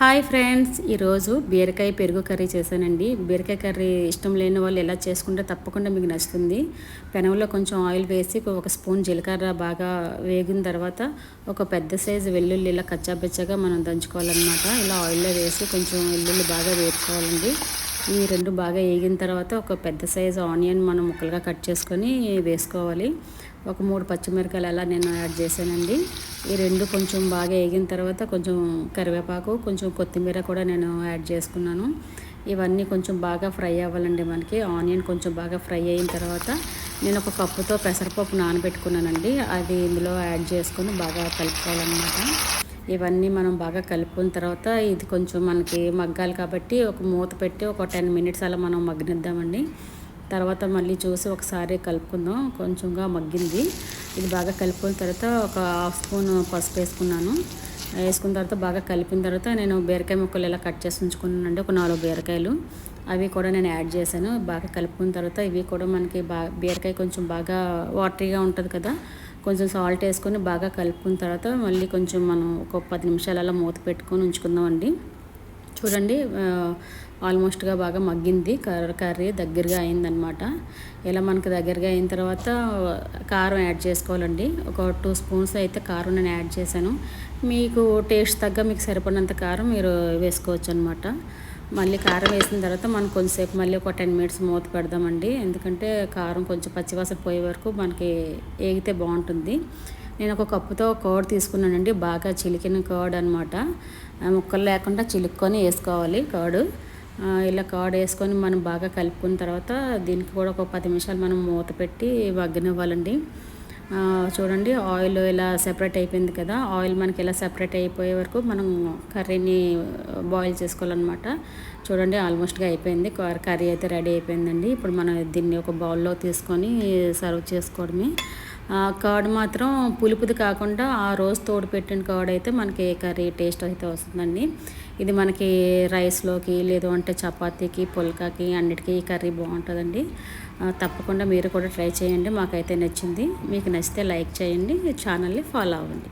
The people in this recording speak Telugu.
హాయ్ ఫ్రెండ్స్ ఈరోజు బీరకాయ పెరుగు కర్రీ చేశానండి. బీరకాయ కర్రీ ఇష్టం లేని వాళ్ళు ఎలా చేసుకుంటే తప్పకుండా మీకు నచ్చుతుంది. పెనంలో కొంచెం ఆయిల్ వేసి ఒక స్పూన్ జీలకర్ర బాగా వేగిన తర్వాత ఒక పెద్ద సైజు వెల్లుల్లి ఇలా కచ్చాబెచ్చగా మనం దంచుకోవాలన్నమాట. ఇలా ఆయిల్లో వేసి కొంచెం వెల్లుల్లి బాగా వేసుకోవాలండి ఈ రెండు బాగా వేగిన తర్వాత ఒక పెద్ద సైజు ఆనియన్ మనం ముక్కలుగా కట్ చేసుకొని వేసుకోవాలి. ఒక మూడు పచ్చిమిరకాయలు అలా నేను యాడ్ చేశానండి. ఈ రెండు కొంచెం బాగా వేగిన తర్వాత కొంచెం కరివేపాకు కొంచెం కొత్తిమీర కూడా నేను యాడ్ చేసుకున్నాను. ఇవన్నీ కొంచెం బాగా ఫ్రై అవ్వాలండి మనకి. ఆనియన్ కొంచెం బాగా ఫ్రై అయిన తర్వాత నేను ఒక కప్పుతో పెసరపప్పు నానబెట్టుకున్నానండి. అది ఇందులో యాడ్ చేసుకొని బాగా కలుపుకోవాలన్నమాట. ఇవన్నీ మనం బాగా కలుపుకున్న తర్వాత ఇది కొంచెం మనకి మగ్గాలి కాబట్టి ఒక మూత పెట్టి ఒక టెన్ మినిట్స్ అలా మనం మగ్గనిద్దామండి. తర్వాత మళ్ళీ చూసి ఒకసారి కలుపుకుందాం. కొంచెంగా మగ్గింది. ఇది బాగా కలుపుకున్న తర్వాత ఒక హాఫ్ స్పూన్ పసుపు వేసుకున్నాను. వేసుకున్న తర్వాత బాగా కలిపిన తర్వాత నేను బీరకాయ ముక్కలు ఇలా కట్ చేసి ఉంచుకున్నానండి. ఒక నాలుగు బీరకాయలు. అవి కూడా నేను యాడ్ చేశాను. బాగా కలుపుకున్న తర్వాత ఇవి కూడా మనకి బాగా బీరకాయ కొంచెం బాగా వాటరీగా ఉంటుంది కదా. కొంచెం సాల్ట్ వేసుకొని బాగా కలుపుకున్న తర్వాత మళ్ళీ కొంచెం మనం ఒక పది నిమిషాలు అలా మూత పెట్టుకొని ఉంచుకుందామండి. చూడండి ఆల్మోస్ట్గా బాగా మగ్గింది. కర్రీ దగ్గరగా అయిందనమాట ఇలా మనకు దగ్గరగా అయిన తర్వాత కారం యాడ్ చేసుకోవాలండి. ఒక టూ స్పూన్స్ అయితే కారం నేను యాడ్ చేశాను. మీకు టేస్ట్ తగ్గ మీకు సరిపడినంత కారం మీరు వేసుకోవచ్చు అనమాట మళ్ళీ కారం వేసిన తర్వాత మనం కొంచెంసేపు మళ్ళీ ఒక టెన్ మినిట్స్ మూత పెడదామండి. ఎందుకంటే కారం కొంచెం పచ్చివాసన పోయే వరకు మనకి ఏగితే బాగుంటుంది. నేను ఒక కప్పుతో కర్డ్ తీసుకున్నానండి. బాగా చిలికిన కర్డ్ అనమాట ముక్కలు లేకుండా చిలుక్కొని వేసుకోవాలి కర్డు ఇలా కర్డ్ వేసుకొని మనం బాగా కలుపుకున్న తర్వాత దీనికి కూడా ఒక పది నిమిషాలు మనం మూత పెట్టి వగ్గనివ్వాలండి. చూడండి ఆయిల్ ఇలా సెపరేట్ అయిపోయింది కదా ఆయిల్ మనకి ఇలా సెపరేట్ అయిపోయే వరకు మనం కర్రీని బాయిల్ చేసుకోవాలన్నమాట. చూడండి ఆల్మోస్ట్గా అయిపోయింది. కర్రీ అయితే రెడీ అయిపోయిందండి. ఇప్పుడు మనం దీన్ని ఒక బౌల్లో తీసుకొని సర్వ్ చేసుకోవడమే. కర్డ్ మాత్రం పులుపుది కాకుండా ఆ రోజు తోడు పెట్టిన కర్డ్ అయితే మనకి కర్రీ టేస్ట్ అయితే వస్తుందండి. ఇది మనకి రైస్లోకి లేదు అంటే చపాతీకి పుల్కాకి అన్నిటికీ ఈ కర్రీ బాగుంటుందండి. తప్పకుండా మీరు కూడా ట్రై చేయండి. మాకైతే నచ్చింది. మీకు నచ్చితే లైక్ చేయండి. ఛానల్ని ఫాలో అవ్వండి.